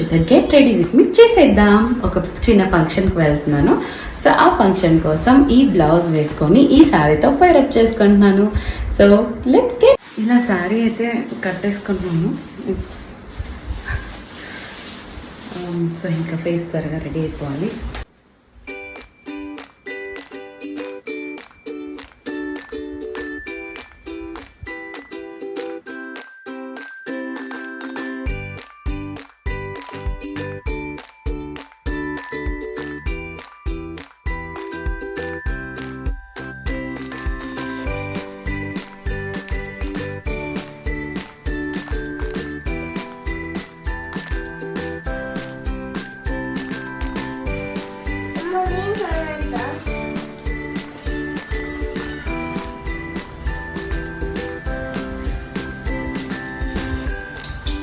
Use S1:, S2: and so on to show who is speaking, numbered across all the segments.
S1: ఈరోజు get ready with మీ చేసేద్దాం. ఒక చిన్న ఫంక్షన్కి వెళ్తున్నాను. సో ఆ ఫంక్షన్ కోసం ఈ బ్లౌజ్ వేసుకొని ఈ శారీతో పైరప్ చేసుకుంటున్నాను. సో లెట్స్ గెట్ ఇలా శారీ అయితే కట్టేసుకుంటున్నాను. ఇట్స్ సో um, ఇంకా ఫేస్ త్వరగా రెడీ అయిపోవాలి.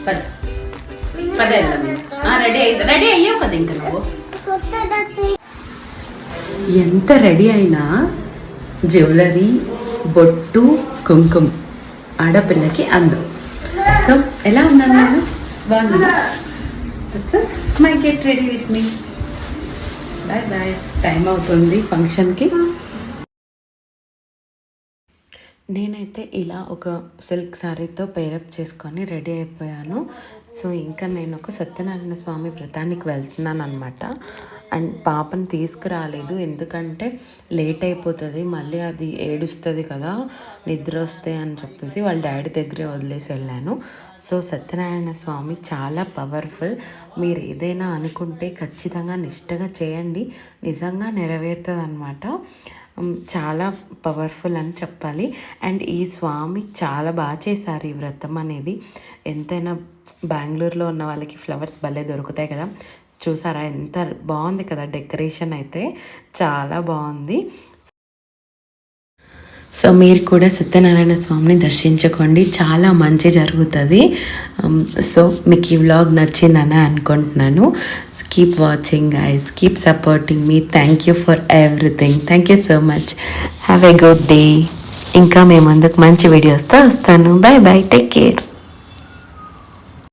S1: పద. పద రెడీ అయింది రెడీ అయ్యావు కదా ఇంకా నువ్వు. ఎంత రెడీ అయినా జ్యువెలరీ బొట్టు కుంకుమ ఆడపిల్లకి అందం. సో ఎలా ఉన్నాను నేను బాగున్నా my get ready with me. Bye bye. Time అవుతుంది ఫంక్షన్కి. నేనైతే ఇలా ఒక సిల్క్ శారీతో పేరప్ చేసుకొని రెడీ అయిపోయాను. సో ఇంకా నేను ఒక సత్యనారాయణ స్వామి వ్రతానికి వెళ్తున్నాను అనమాట అండ్ పాపని తీసుకురాలేదు. ఎందుకంటే లేట్ అయిపోతుంది. మళ్ళీ అది ఏడుస్తుంది కదా. నిద్ర వస్తే అని చెప్పేసి వాళ్ళ డాడీ దగ్గరే వదిలేసి వెళ్ళాను. సో సత్యనారాయణ స్వామి చాలా పవర్ఫుల్ మీరు ఏదైనా అనుకుంటే ఖచ్చితంగా నిష్టగా చేయండి. నిజంగా నెరవేరుతుంది అనమాట చాలా పవర్ఫుల్ అని చెప్పాలి. అండ్ ఈ స్వామి చాలా బాగా చేశారు ఈ వ్రతం అనేది. ఎంతైనా బెంగళూరులో ఉన్న వాళ్ళకి ఫ్లవర్స్ భలే దొరుకుతాయి కదా. చూసారా? ఎంత బాగుంది కదా డెకరేషన్ అయితే. చాలా బాగుంది. సో మీరు కూడా సత్యనారాయణ స్వామిని దర్శించుకోండి. చాలా మంచి జరుగుతుంది. సో మీకు ఈ వ్లాగ్ నచ్చిందని అనుకుంటున్నాను. Keep watching ice keep supporting me thank you for everything thank you so much have a good day ఇంకా మేము అందుకు మంచి వీడియోస్తో వస్తాను. Bye bye take care